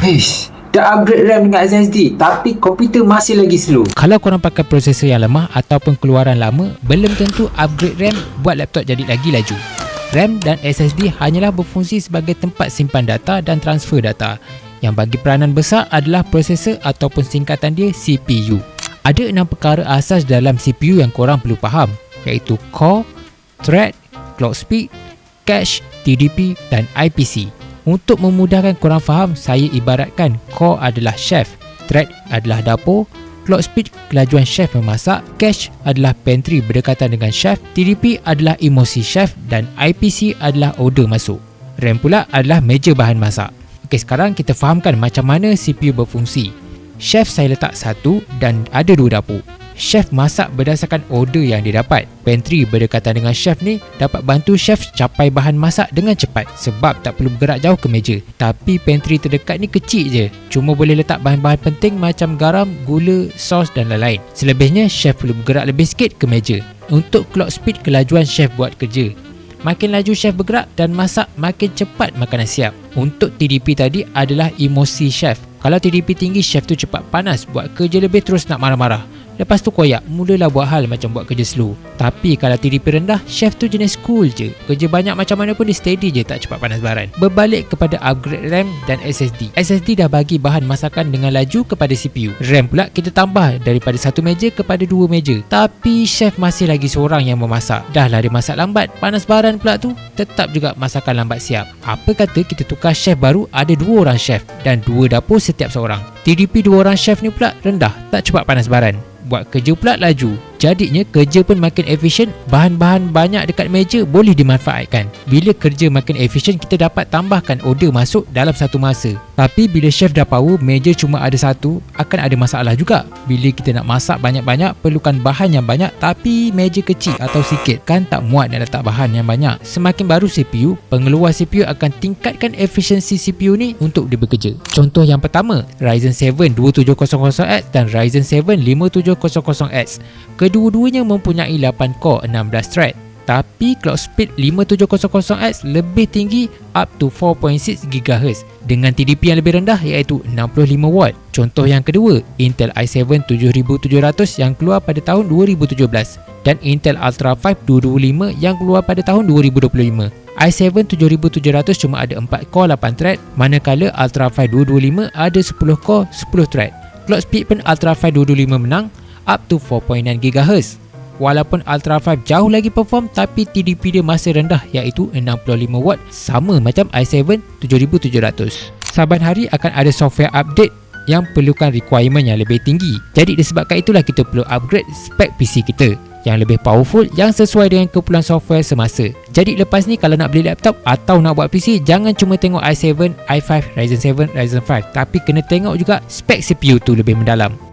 Heish, dah upgrade RAM dengan SSD tapi komputer masih lagi slow. Kalau korang pakai prosesor yang lemah ataupun keluaran lama, belum tentu upgrade RAM buat laptop jadi lagi laju. RAM dan SSD hanyalah berfungsi sebagai tempat simpan data dan transfer data. Yang bagi peranan besar adalah prosesor ataupun singkatan dia CPU. Ada enam perkara asas dalam CPU yang korang perlu faham iaitu core, thread, clock speed, cache, TDP dan IPC. Untuk memudahkan korang faham, saya ibaratkan core adalah chef, thread adalah dapur, clock speed kelajuan chef memasak, cache adalah pantry berdekatan dengan chef, TDP adalah emosi chef dan IPC adalah order masuk. RAM pula adalah meja bahan masak. Okey, sekarang kita fahamkan macam mana CPU berfungsi. Chef saya letak satu dan ada dua dapur. Chef masak berdasarkan order yang dia dapat. Pantry berdekatan dengan chef ni dapat bantu chef capai bahan masak dengan cepat sebab tak perlu bergerak jauh ke meja. Tapi pantry terdekat ni kecil je. Cuma boleh letak bahan-bahan penting macam garam, gula, sos dan lain-lain. Selebihnya chef perlu bergerak lebih sikit ke meja. Untuk clock speed kelajuan chef buat kerja. Makin laju chef bergerak dan masak, makin cepat makanan siap. Untuk TDP tadi adalah emosi chef. Kalau TDP tinggi, chef tu cepat panas, buat kerja lebih terus nak marah-marah. Lepas tu koyak, mulalah buat hal macam buat kerja slow. Tapi kalau TDP rendah, chef tu jenis cool je. Kerja banyak macam mana pun dia steady je tak cepat panas baran. Berbalik kepada upgrade RAM dan SSD. SSD dah bagi bahan masakan dengan laju kepada CPU. RAM pula kita tambah daripada satu meja kepada dua meja. Tapi chef masih lagi seorang yang memasak. Dah lah dia masak lambat, panas baran pula tu, tetap juga masakan lambat siap. Apa kata kita tukar chef baru ada dua orang chef dan dua dapur setiap seorang. TDP dua orang chef ni pula rendah, tak cepat panas baran buat kerja pula laju. Jadinya kerja pun makin efisien, bahan-bahan banyak dekat meja boleh dimanfaatkan. Bila kerja makin efisien, kita dapat tambahkan order masuk dalam satu masa. Tapi bila chef dah power, meja cuma ada satu, akan ada masalah juga. Bila kita nak masak banyak-banyak, perlukan bahan yang banyak tapi meja kecil atau sikit, kan tak muat nak letak bahan yang banyak. Semakin baru CPU, pengeluar CPU akan tingkatkan efisiensi CPU ni untuk dia bekerja. Contoh yang pertama, Ryzen 7 2700X dan Ryzen 7 5700X. Kedua-duanya mempunyai 8 core 16 thread. Tapi clock speed 5700X lebih tinggi up to 4.6 GHz dengan TDP yang lebih rendah iaitu 65 watt. Contoh yang kedua, Intel i7 7700 yang keluar pada tahun 2017 dan Intel Ultra 5 225 yang keluar pada tahun 2025. i7 7700 cuma ada 4 core 8 thread manakala Ultra 5 225 ada 10 core 10 thread. Clock speed pun Ultra 5 225 menang up to 4.9 GHz. Walaupun Ultra 5 jauh lagi perform tapi TDP dia masih rendah iaitu 65 watt sama macam i7 7700. Saban hari akan ada software update yang perlukan requirement yang lebih tinggi. Jadi disebabkan itulah kita perlu upgrade spek PC kita yang lebih powerful yang sesuai dengan keperluan software semasa. Jadi lepas ni kalau nak beli laptop atau nak buat PC jangan cuma tengok i7, i5, Ryzen 7, Ryzen 5 tapi kena tengok juga spek CPU tu lebih mendalam.